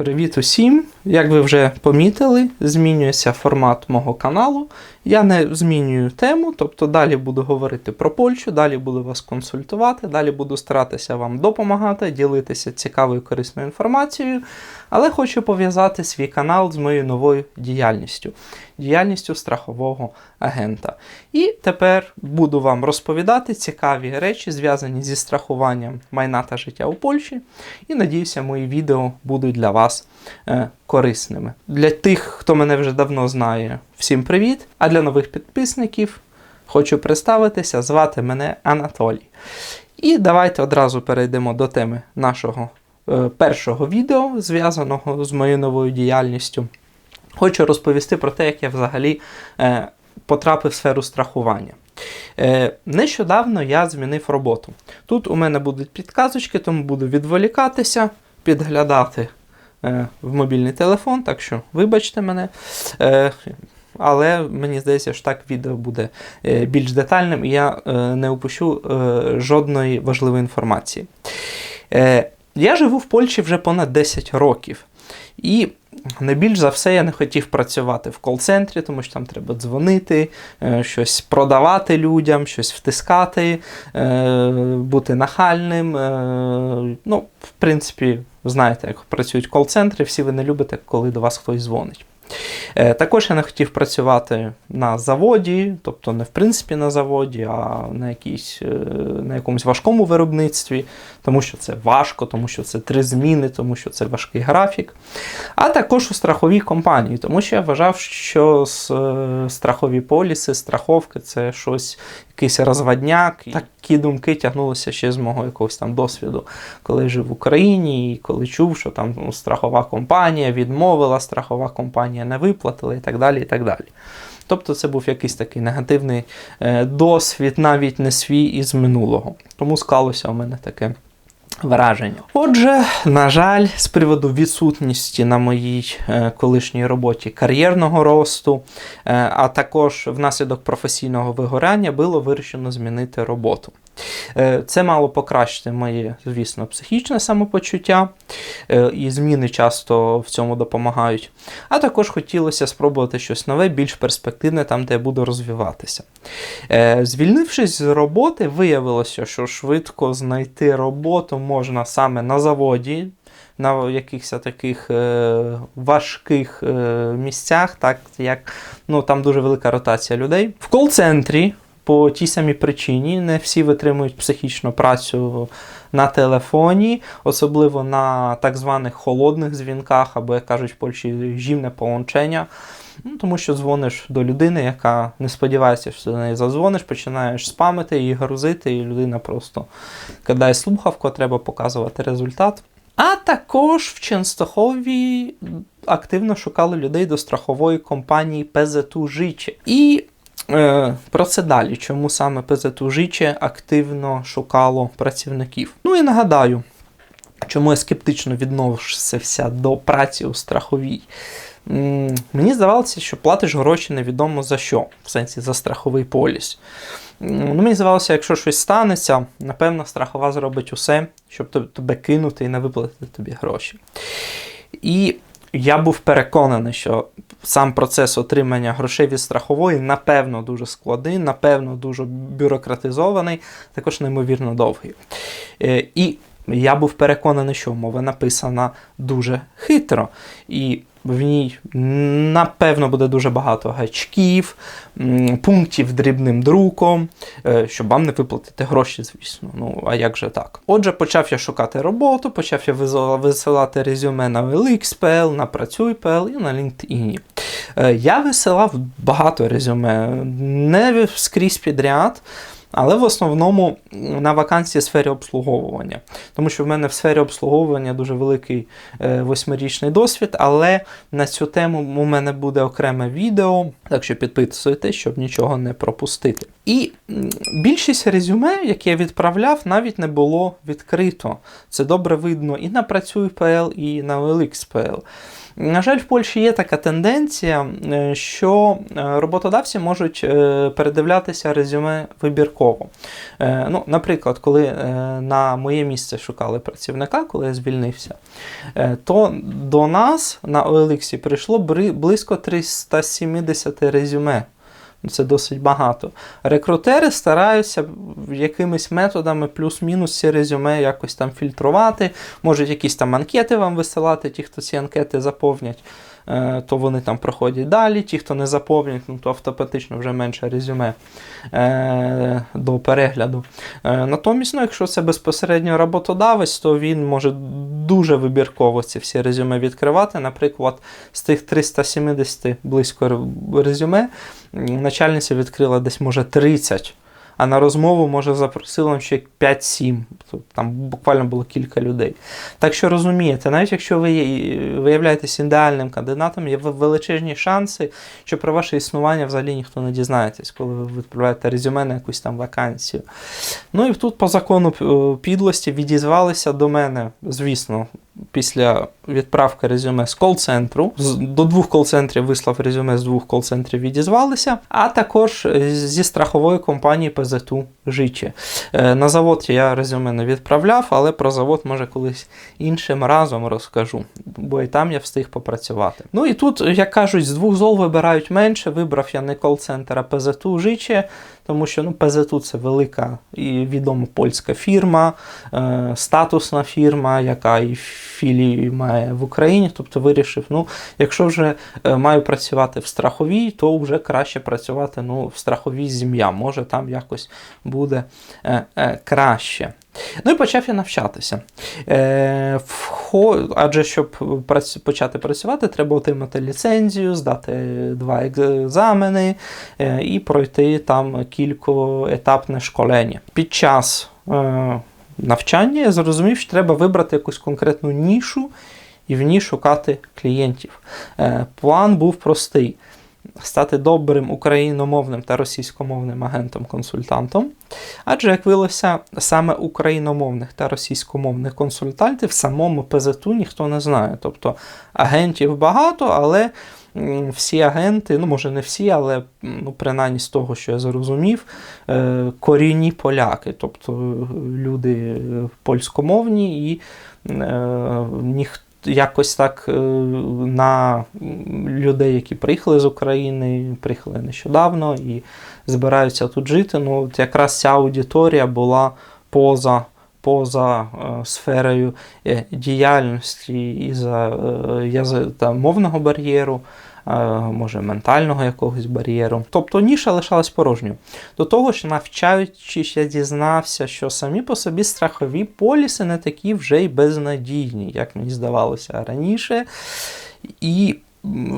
Привіт усім! Як ви вже помітили, змінюється формат мого каналу. Я не змінюю тему, тобто далі буду говорити про Польщу, далі буду вас консультувати, далі буду старатися вам допомагати, ділитися цікавою корисною інформацією, але хочу пов'язати свій канал з моєю новою діяльністю діяльністю страхового агента. І тепер буду вам розповідати цікаві речі, зв'язані зі страхуванням майна та життя у Польщі. І надіюся, мої відео будуть для вас е, корисними. Для тих, хто мене вже давно знає, всім привіт! А для нових підписників хочу представитися, звати мене Анатолій. І давайте одразу перейдемо до теми нашого е, першого відео, зв'язаного з моєю новою діяльністю. Хочу розповісти про те, як я взагалі е, потрапив в сферу страхування. Е, Нещодавно я змінив роботу. Тут у мене будуть підказочки, тому буду відволікатися, підглядати в мобільний телефон, так що вибачте мене. Е, але мені здається, що так відео буде е, більш детальним і я е, не упущу е, жодної важливої інформації. Е, Я живу в Польщі вже понад 10 років. І найбільш за все я не хотів працювати в кол-центрі, тому що там треба дзвонити, е, щось продавати людям, щось втискати, е, бути нахальним. Е, Ну, в принципі, знаєте, як працюють кол-центри, всі ви не любите, коли до вас хтось дзвонить. Е, також я не хотів працювати на заводі, тобто не в принципі на заводі, а на якійсь, е, на якомусь важкому виробництві, тому що це важко, тому що це три зміни, тому що це важкий графік. А також у страховій компанії, тому що я вважав, що е, страхові поліси, страховки це щось, якийсь розвадняк. Такі думки тягнулися ще з мого якогось там досвіду, коли жив в Україні, і коли чув, що там ну, страхова компанія відмовила, страхова компанія не виплатила і так далі. і так далі. Тобто це був якийсь такий негативний е, досвід, навіть не свій із минулого. Тому склалося у мене таке враження. Отже, на жаль, з приводу відсутності на моїй е, колишній роботі кар'єрного росту, е, а також внаслідок професійного вигорання було вирішено змінити роботу. Е, це мало покращити моє, звісно, психічне самопочуття, е, і зміни часто в цьому допомагають. А також хотілося спробувати щось нове, більш перспективне, там, де я буду розвиватися. Е, звільнившись з роботи, виявилося, що швидко знайти роботу можна саме на заводі. На якихось таких е, важких е, місцях, так як ну, там дуже велика ротація людей. В кол-центрі по тій самій причині не всі витримують психічну працю на телефоні, особливо на так званих холодних дзвінках, або, як кажуть в Польщі, жівне полончення. Ну, Тому що дзвониш до людини, яка не сподівається, що до неї задзвониш, починаєш спамити її грузити, і людина просто кидає слухавку, треба показувати результат. А також в Ченстохові активно шукали людей до страхової компанії ПЗТУ Жиче. І про це далі, чому саме ПЗТУ Жиче активно шукало працівників. Ну і нагадаю, чому я скептично відносився до праці у страховій. Мені здавалося, що платиш гроші невідомо за що, в сенсі за страховий поліс. Ну, Мені здавалося, якщо щось станеться, напевно, страхова зробить усе, щоб тебе кинути і не виплатити тобі гроші. І я був переконаний, що сам процес отримання грошей від страхової, напевно, дуже складний, напевно, дуже бюрократизований, також неймовірно довгий. Е, і я був переконаний, що мова написана дуже хитро. І в ній, напевно, буде дуже багато гачків, пунктів дрібним друком, е, щоб вам не виплатити гроші, звісно. Ну, а як же так? Отже, почав я шукати роботу, почав я висилати резюме на OLX.pl, на Працюй.pl і на LinkedIn. Е, я висилав багато резюме, не скрізь підряд але в основному на вакансії в сфері обслуговування. Тому що в мене в сфері обслуговування дуже великий е, восьмирічний досвід, але на цю тему у мене буде окреме відео, так що підписуйтесь, щоб нічого не пропустити. І більшість резюме, яке я відправляв, навіть не було відкрито. Це добре видно і на Працюй.pl, і на OLX.pl. На жаль, в Польщі є така тенденція, е, що е, роботодавці можуть е, передивлятися резюме вибірково. Ну, Наприклад, коли на моє місце шукали працівника, коли я звільнився, то до нас на OLX прийшло близько 370 резюме. Ну, Це досить багато. Рекрутери стараються якимись методами плюс-мінус ці резюме якось там фільтрувати, можуть якісь там анкети вам висилати, ті, хто ці анкети заповнять. е, То вони там проходять далі. Ті, хто не заповнять, ну то автоматично вже менше резюме е, до перегляду. Е, натомість, ну, якщо це безпосередньо роботодавець, то він може дуже вибірково ці всі резюме відкривати. Наприклад, з тих 370 близько резюме, начальниця відкрила десь може 30. А на розмову, може, запросила ще 5-7. Тобто Там буквально було кілька людей. Так що розумієте, навіть якщо ви виявляєтесь ідеальним кандидатом, є величезні шанси, що про ваше існування взагалі ніхто не дізнаєтесь, коли ви відправляєте резюме на якусь там вакансію. Ну і тут по закону е, підлості відізвалися до мене, звісно, після відправки резюме з кол-центру. До двох кол-центрів вислав резюме, з двох кол-центрів відізвалися, а також е, зі страхової компанії ПЗТУ Жичі. Е, На завод я резюме не відправляв, але про завод може колись іншим разом розкажу, бо і там я встиг попрацювати. Ну і тут, як кажуть, з двох зол вибирають менше. Вибрав я не кол-центр, а ПЗТУ Жичі, тому що ну, ПЗТУ це велика і відома польська фірма, е, статусна фірма, яка і філії має в Україні. Тобто вирішив, ну, якщо вже е, маю працювати в страховій, то вже краще працювати ну, в страховій зім'я. Може там якось буде е, е, краще. Ну і почав я навчатися. Е, вхо- Адже щоб прац- почати працювати, треба отримати ліцензію, здати два екзамени е, і пройти там кількоетапне школення. Під час е, навчання я зрозумів, що треба вибрати якусь конкретну нішу і в ній шукати клієнтів. Е, план був простий. Стати добрим україномовним та російськомовним агентом-консультантом. Адже, як виявилося, саме україномовних та російськомовних консультантів в самому ПЗТУ ніхто не знає. Тобто агентів багато, але всі агенти, ну може не всі, але ну, принаймні з того, що я зрозумів, е, корінні поляки, тобто люди польськомовні і е, ніхто. Якось так е, на людей, які приїхали з України, приїхали нещодавно і збираються тут жити. Ну, от якраз ця аудиторія була поза, поза е, сферою е, діяльності і за е, за та мовного бар'єру, може ментального якогось бар'єру. Тобто ніша лишалась порожньою. До того ж, навчаючись, я дізнався, що самі по собі страхові поліси не такі вже й безнадійні, як мені здавалося раніше. І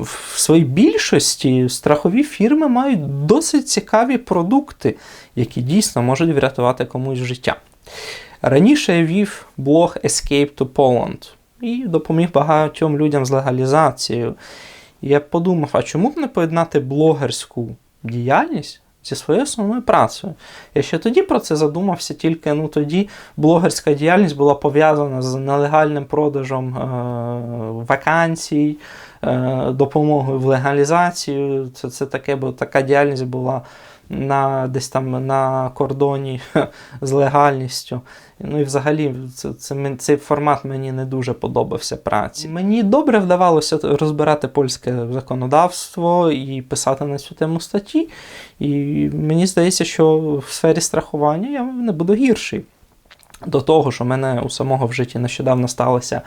в своїй більшості страхові фірми мають досить цікаві продукти, які дійсно можуть врятувати комусь життя. Раніше я вів блог Escape to Poland і допоміг багатьом людям з легалізацією. Я подумав, а чому б не поєднати блогерську діяльність зі своєю основною працею? Я ще тоді про це задумався, тільки ну, тоді блогерська діяльність була пов'язана з нелегальним продажем е- вакансій, е- допомогою в легалізацію. Це, це таке, бо така діяльність була на, десь там на кордоні з легальністю. Ну і взагалі це, це, цей формат мені не дуже подобався праці. Мені добре вдавалося розбирати польське законодавство і писати на цю тему статті. І мені здається, що в сфері страхування я не буду гірший. До того ж, у мене у самого в житті нещодавно сталася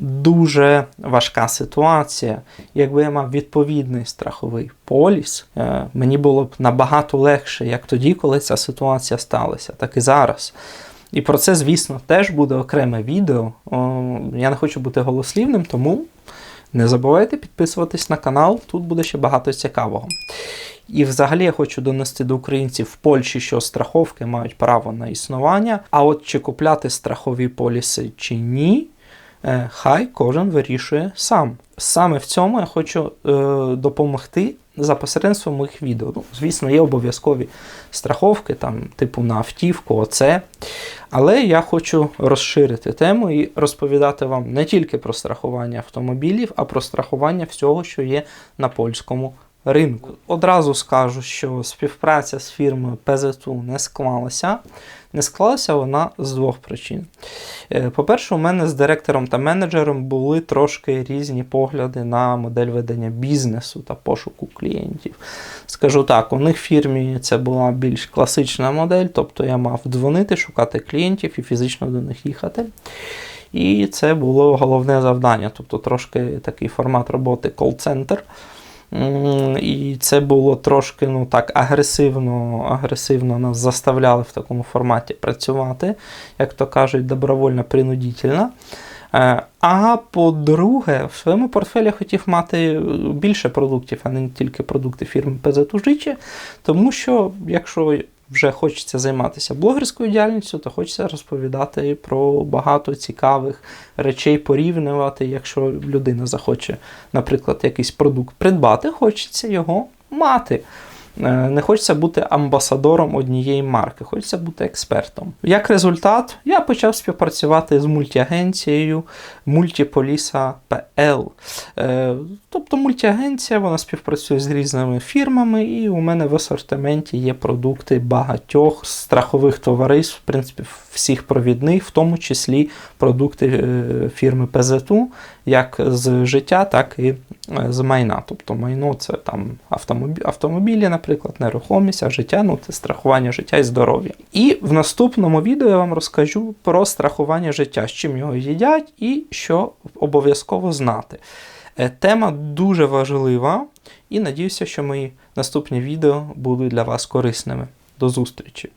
дуже важка ситуація. Якби я мав відповідний страховий поліс, е, мені було б набагато легше, як тоді, коли ця ситуація сталася, так і зараз. І про це, звісно, теж буде окреме відео. Я не хочу бути голослівним, тому не забувайте підписуватись на канал, тут буде ще багато цікавого. І взагалі я хочу донести до українців в Польщі, що страховки мають право на існування. А от чи купляти страхові поліси чи ні, Хай кожен вирішує сам. Саме в цьому я хочу е, допомогти за посередництвом моїх відео. Ну, звісно, є обов'язкові страховки, там, типу на автівку, оце. Але я хочу розширити тему і розповідати вам не тільки про страхування автомобілів, а про страхування всього, що є на польському ринку. Одразу скажу, що співпраця з фірмою PZU не склалася. Не склалася вона з двох причин. Е, По-перше, у мене з директором та менеджером були трошки різні погляди на модель ведення бізнесу та пошуку клієнтів. Скажу так, у них в фірмі це була більш класична модель, тобто я мав дзвонити, шукати клієнтів і фізично до них їхати. І це було головне завдання, тобто трошки такий формат роботи кол-центр. І це було трошки ну так агресивно, агресивно нас заставляли в такому форматі працювати, як то кажуть, добровольно принудительно. Е, А по-друге, в своєму портфелі хотів мати більше продуктів, а не тільки продукти фірми ПЗ Тужичі, тому що якщо вже хочеться займатися блогерською діяльністю, то хочеться розповідати про багато цікавих речей, порівнювати. Якщо людина захоче, наприклад, якийсь продукт придбати, хочеться його мати. Е, Не хочеться бути амбасадором однієї марки, хочеться бути експертом. Як результат, я почав співпрацювати з мультиагенцією Multipolisa PL. Е, Тобто мультиагенція вона співпрацює з різними фірмами, і у мене в асортименті є продукти багатьох страхових товариств, в принципі, всіх провідних, в тому числі продукти е, фірми PZU, як з життя, так і е, з майна. Тобто майно це там автомобілі, автомобілі, наприклад, нерухомість, а життя ну це страхування життя і здоров'я. І в наступному відео я вам розкажу про страхування життя, з чим його їдять і що обов'язково знати. Е, Тема дуже важлива, і надіюся, що мої наступні відео будуть для вас корисними. До зустрічі!